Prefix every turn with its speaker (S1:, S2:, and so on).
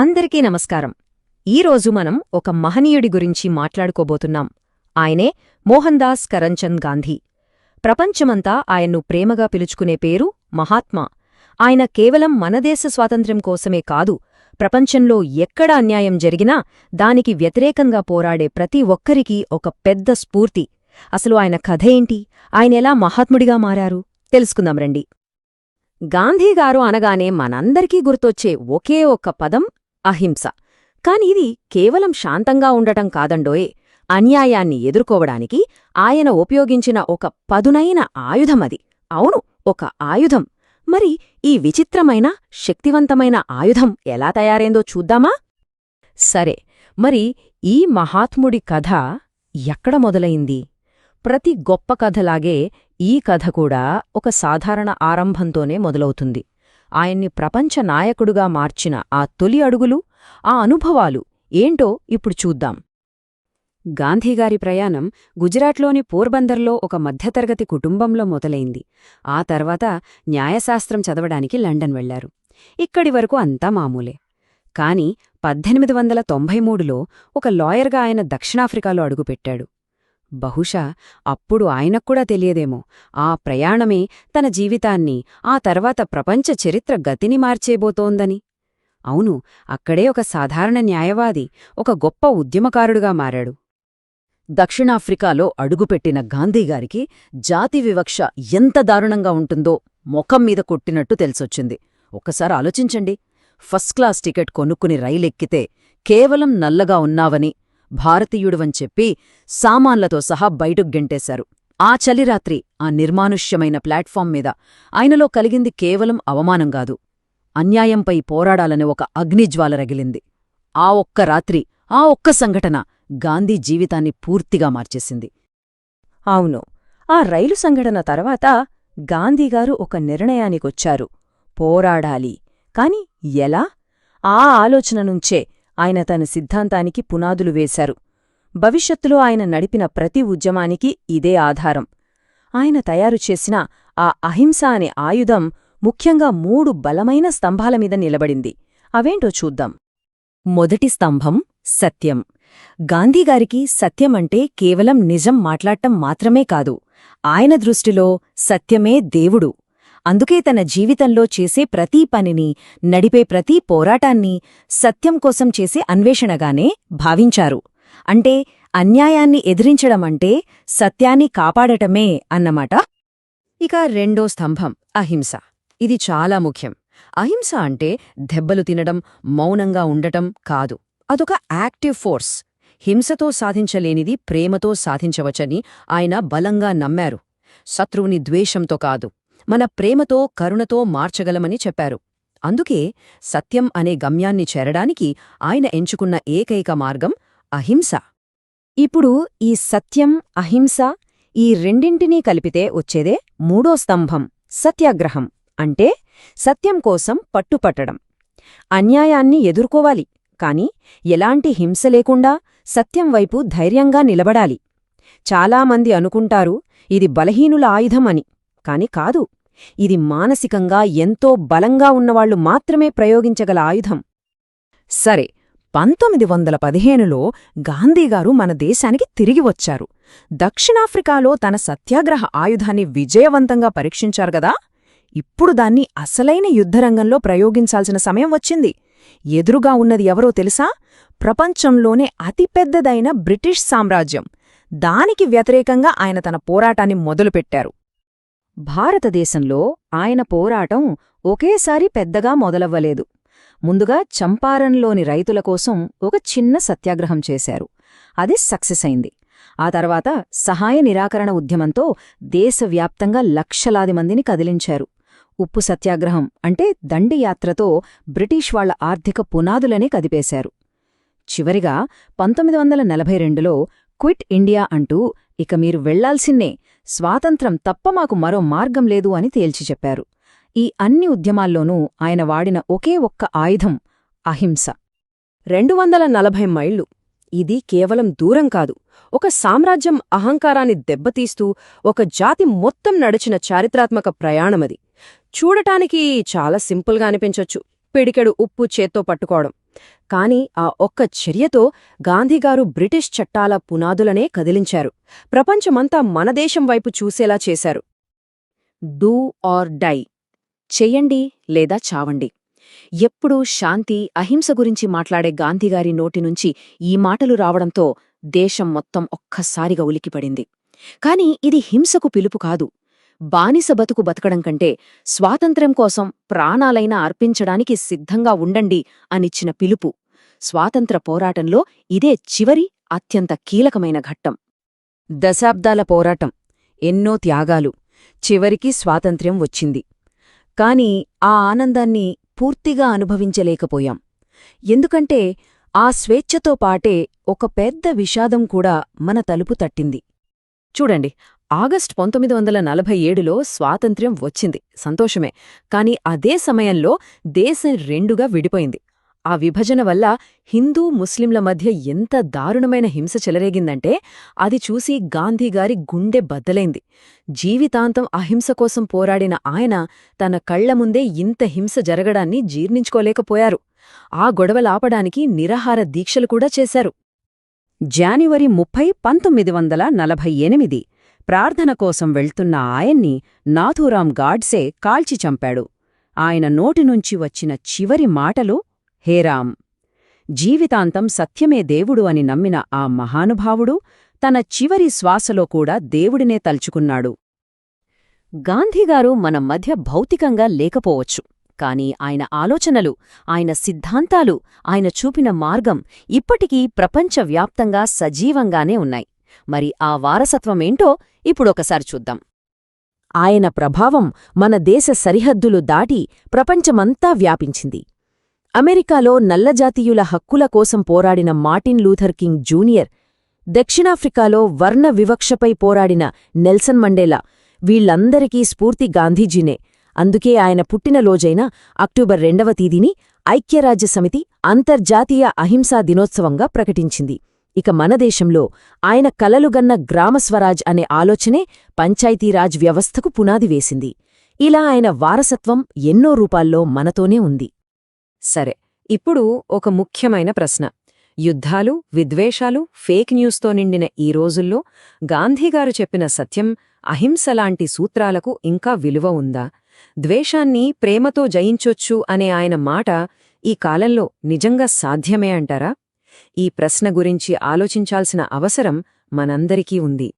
S1: అందరికీ నమస్కారం. ఈరోజు మనం ఒక మహనీయుడి గురించి మాట్లాడుకోబోతున్నాం. ఆయనే మోహన్ దాస్ కరంచంద్ గాంధీ. ప్రపంచమంతా ఆయన్ను ప్రేమగా పిలుచుకునే పేరు మహాత్మా. ఆయన కేవలం మనదేశ స్వాతంత్ర్యం కోసమే కాదు ప్రపంచంలో ఎక్కడ అన్యాయం జరిగినా దానికి వ్యతిరేకంగా పోరాడే ప్రతి ఒక్కరికీ ఒక పెద్ద స్ఫూర్తి. అసలు ఆయన కథేంటి ఆయనెలా మహాత్ముడిగా మారారు? తెలుసుకుందాం రండి. గాంధీగారు అనగానే మనందరికీ గుర్తొచ్చే ఒకే ఒక్క పదం అహింస. కాని ఇది కేవలం శాంతంగా ఉండటం కాదండోయే. అన్యాయాన్ని ఎదుర్కోవడానికి ఆయన ఉపయోగించిన ఒక పదునైన ఆయుధమది. అవును ఒక ఆయుధం. మరి ఈ విచిత్రమైన శక్తివంతమైన ఆయుధం ఎలా తయారైందో చూద్దామా? సరే మరి ఈ మహాత్ముడి కథ ఎక్కడ మొదలైంది? ప్రతి గొప్ప కథలాగే ఈ కథ కూడా ఒక సాధారణ ఆరంభంతోనే మొదలవుతుంది. ఆయన్ని ప్రపంచ నాయకుడుగా మార్చిన ఆ తొలి అడుగులు ఆ అనుభవాలు ఏంటో ఇప్పుడు చూద్దాం. గాంధీగారి ప్రయాణం గుజరాత్లోని పోర్బందర్లో ఒక మధ్యతరగతి కుటుంబంలో మొదలైంది. ఆ తర్వాత న్యాయశాస్త్రం చదవడానికి లండన్ వెళ్ళారు. ఇక్కడి వరకు అంతా మామూలే. కాని పద్దెనిమిది వందల తొంభై మూడులో ఒక లాయర్గా ఆయన దక్షిణాఫ్రికాలో అడుగుపెట్టాడు. బహుశా అప్పుడు ఆయనక్కూడా తెలియదేమో. ఆ ప్రయాణమే తన జీవితాన్ని ఆ తర్వాత ప్రపంచ చరిత్ర గతిని మార్చేబోతోందని. అవును అక్కడే ఒక సాధారణ న్యాయవాది ఒక గొప్ప ఉద్యమకారుడుగా మారాడు. దక్షిణాఫ్రికాలో అడుగుపెట్టిన గాంధీగారికి జాతి వివక్ష ఎంత దారుణంగా ఉంటుందో ముఖం మీద కొట్టినట్టు తెలిసొచ్చింది. ఒక్కసారి ఆలోచించండి. ఫస్ట్ క్లాస్ టికెట్ కొనుక్కుని రైలెక్కితే కేవలం నల్లగా ఉన్నావని భారతీయుడువని చెప్పి సామాన్లతో సహా బయటకు గెంటేశారు. ఆ చలిరాత్రి ఆ నిర్మానుష్యమైన ప్లాట్ఫామ్ మీద ఆయనలో కలిగింది కేవలం అవమానంగాదు అన్యాయంపై పోరాడాలనే ఒక అగ్నిజ్వాల రగిలింది. ఆ ఒక్క రాత్రి ఆ ఒక్క సంఘటన గాంధీ జీవితాన్ని పూర్తిగా మార్చేసింది. అవును ఆ రైలు సంఘటన తర్వాత గాంధీగారు ఒక నిర్ణయానికొచ్చారు. పోరాడాలి. కాని ఎలా? ఆ ఆలోచన నుంచే ఆయన తన సిద్ధాంతానికి పునాదులు వేశారు. భవిష్యత్తులో ఆయన నడిపిన ప్రతి ఉద్యమానికి ఇదే ఆధారం. ఆయన తయారు చేసిన ఆ అహింస అనే ఆయుధం ముఖ్యంగా మూడు బలమైన స్తంభాల మీద నిలబడింది. అవేంటో చూద్దాం. మొదటి స్తంభం సత్యం. గాంధీగారికి సత్యమంటే కేవలం నిజం మాట్లాడటం మాత్రమే కాదు. ఆయన దృష్టిలో సత్యమే దేవుడు. అందుకే తన జీవితంలో చేసే ప్రతీ పనిని నడిపే ప్రతి పోరాటాన్ని సత్యం కోసం చేసే అన్వేషణగానే భావించారు. అంటే అన్యాయాన్ని ఎదిరించడమంటే సత్యాన్ని కాపాడటమే అన్నమాట. ఇక రెండో స్తంభం అహింస. ఇది చాలా ముఖ్యం. అహింస అంటే దెబ్బలు తినడం మౌనంగా ఉండటం కాదు. అదొక యాక్టివ్ ఫోర్స్. హింసతో సాధించలేనిది ప్రేమతో సాధించవచ్చని ఆయన బలంగా నమ్మారు. శత్రువుని ద్వేషంతో కాదు. మన ప్రేమతో కరుణతో మార్చగలమని చెప్పారు. అందుకే సత్యం అనే గమ్యాన్ని చేరడానికి ఆయన ఎంచుకున్న ఏకైక మార్గం అహింస. ఇప్పుడు ఈ సత్యం అహింస ఈ రెండింటినీ కలిపితే వచ్చేదే మూడో స్తంభం సత్యాగ్రహం. అంటే సత్యం కోసం పట్టుపట్టడం. అన్యాయాన్ని ఎదుర్కోవాలి. కాని ఎలాంటి హింస లేకుండా సత్యం వైపు ధైర్యంగా నిలబడాలి. చాలామంది అనుకుంటారు ఇది బలహీనుల ఆయుధం అని కాని కాదు. ఇది మానసికంగా ఎంతో బలంగా ఉన్నవాళ్ళు మాత్రమే ప్రయోగించగల ఆయుధం. సరే పంతొమ్మిది వందల పదిహేనులో గాంధీగారు మన దేశానికి తిరిగి వచ్చారు. దక్షిణాఫ్రికాలో తన సత్యాగ్రహ ఆయుధాన్ని విజయవంతంగా పరీక్షించారు గదా? ఇప్పుడు దాన్ని అసలైన యుద్ధరంగంలో ప్రయోగించాల్సిన సమయం వచ్చింది. ఎదురుగా ఉన్నది ఎవరో తెలుసా? ప్రపంచంలోనే అతిపెద్దదైన బ్రిటిష్ సామ్రాజ్యం. దానికి వ్యతిరేకంగా ఆయన తన పోరాటాన్ని మొదలుపెట్టారు. భారతదేశంలో ఆయన పోరాటం ఒకేసారి పెద్దగా మొదలవ్వలేదు. ముందుగా చంపారన్లోని రైతుల కోసం ఒక చిన్న సత్యాగ్రహం చేశారు. అది సక్సెస్ అయింది. ఆ తర్వాత సహాయ నిరాకరణ ఉద్యమంతో దేశవ్యాప్తంగా లక్షలాది మందిని కదిలించారు. ఉప్పు సత్యాగ్రహం అంటే దండియాత్రతో బ్రిటిష్ వాళ్ళ ఆర్థిక పునాదులనే కదిపేశారు. చివరిగా పంతొమ్మిది వందల నలభై రెండులో క్విట్ ఇండియా అంటూ ఇక మీరు వెళ్ళాల్సిన్నే స్వాతంత్రం తప్ప మాకు మరో మార్గం లేదు అని తేల్చి చెప్పారు. ఈ అన్ని ఉద్యమాల్లోనూ ఆయన వాడిన ఒకే ఒక్క ఆయుధం అహింస. రెండు వందల నలభై మైళ్ళు. ఇది కేవలం దూరం కాదు. ఒక సామ్రాజ్యం అహంకారాన్ని దెబ్బతీస్తూ ఒక జాతి మొత్తం నడిచిన చారిత్రాత్మక ప్రయాణమది. చూడటానికి చాలా సింపుల్గా అనిపించొచ్చు. పిడికెడు ఉప్పు చేత్తో పట్టుకోవడం.
S2: కాని ఆ ఒక్క చర్యతో గాంధీగారు బ్రిటిష్ చట్టాల పునాదులనే కదిలించారు. ప్రపంచమంతా మనదేశం వైపు చూసేలా చేశారు. Do or die. చెయ్యండి లేదా చావండి. ఎప్పుడూ శాంతి అహింస గురించి మాట్లాడే గాంధీగారి నోటి నుంచి ఈ మాటలు రావడంతో దేశం మొత్తం ఒక్కసారిగా ఉలికిపడింది కాని ఇది హింసకు పిలుపు కాదు. బానిస బతుకు బతకడం కంటే స్వాతంత్ర్యం కోసం ప్రాణాలైనా అర్పించడానికి సిద్ధంగా ఉండండి అనిచ్చిన పిలుపు. స్వాతంత్ర పోరాటంలో ఇదే చివరి అత్యంత కీలకమైన ఘట్టం. దశాబ్దాల పోరాటం ఎన్నో త్యాగాలు చివరికి స్వాతంత్ర్యం వచ్చింది. కాని ఆ ఆనందాన్ని పూర్తిగా అనుభవించలేకపోయాం. ఎందుకంటే ఆ స్వేచ్ఛతో పాటే ఒక పెద్ద విషాదం కూడా మన తలుపు తట్టింది. చూడండి ఆగస్ట్ పంతొమ్మిది వందల నలభై ఏడులో స్వాతంత్ర్యం వచ్చింది. సంతోషమే. కాని అదే సమయంలో దేశం రెండుగా విడిపోయింది. ఆ విభజన వల్ల హిందూ ముస్లింల మధ్య ఎంత దారుణమైన హింస చెలరేగిందంటే అది చూసి గాంధీగారి గుండె బద్దలైంది. జీవితాంతం అహింస కోసం పోరాడిన ఆయన తన కళ్ళ ముందే ఇంత హింస జరగడాన్ని జీర్ణించుకోలేకపోయారు. ఆ గొడవలాపడానికి నిరాహార దీక్షలు కూడా చేశారు. జాన్యువరి ముప్పై పంతొమ్మిది వందల నలభై ఎనిమిది ప్రార్థన కోసం వెళ్తున్న ఆయన్ని నాథూరాం గాడ్సే కాల్చి చంపాడు. ఆయన నోటి నుంచి వచ్చిన చివరి మాటలు హేరాం జీవితాంతం సత్యమే దేవుడు అని నమ్మిన ఆ మహానుభావుడు తన చివరి శ్వాసలో కూడా దేవుడినే తలుచుకున్నాడు. గాంధీగారు మన మధ్య భౌతికంగా లేకపోవచ్చు కాని ఆయన ఆలోచనలు ఆయన సిద్ధాంతాలు ఆయన చూపిన మార్గం ఇప్పటికీ ప్రపంచవ్యాప్తంగా సజీవంగానే ఉన్నాయి. మరి ఆ వారసత్వమేంటో ఇప్పుడొకసారి చూద్దాం. ఆయన ప్రభావం మన దేశ సరిహద్దులు దాటి ప్రపంచమంతా వ్యాపించింది. అమెరికాలో నల్లజాతీయుల హక్కుల కోసం పోరాడిన మార్టిన్ లూథర్ కింగ్ జూనియర్ దక్షిణాఫ్రికాలో వర్ణ వివక్షపై పోరాడిన నెల్సన్ మండేలా వీళ్ళందరికీ స్ఫూర్తి గాంధీజీనే. అందుకే ఆయన పుట్టినరోజైన అక్టోబర్ రెండవ తేదీని ఐక్యరాజ్యసమితి అంతర్జాతీయ అహింసా దినోత్సవంగా ప్రకటించింది. ఇక మన దేశంలో ఆయన కలలుగన్న గ్రామస్వరాజ్ అనే ఆలోచనే పంచాయతీరాజ్ వ్యవస్థకు పునాది వేసింది. ఇలా ఆయన వారసత్వం ఎన్నో రూపాల్లో మనతోనే ఉంది. సరే ఇప్పుడు ఒక ముఖ్యమైన ప్రశ్న. యుద్ధాలు విద్వేషాలు ఫేక్ న్యూస్తో నిండిన ఈ రోజుల్లో గాంధీగారు చెప్పిన సత్యం అహింసలాంటి సూత్రాలకు ఇంకా విలువ ఉందా? ద్వేషాన్ని ప్రేమతో జయించొచ్చు అనే ఆయన మాట ఈ కాలంలో నిజంగా సాధ్యమే అంటారా? ఈ ప్రశ్న గురించి ఆలోచించాల్సిన అవసరం మనందరికీ ఉంది.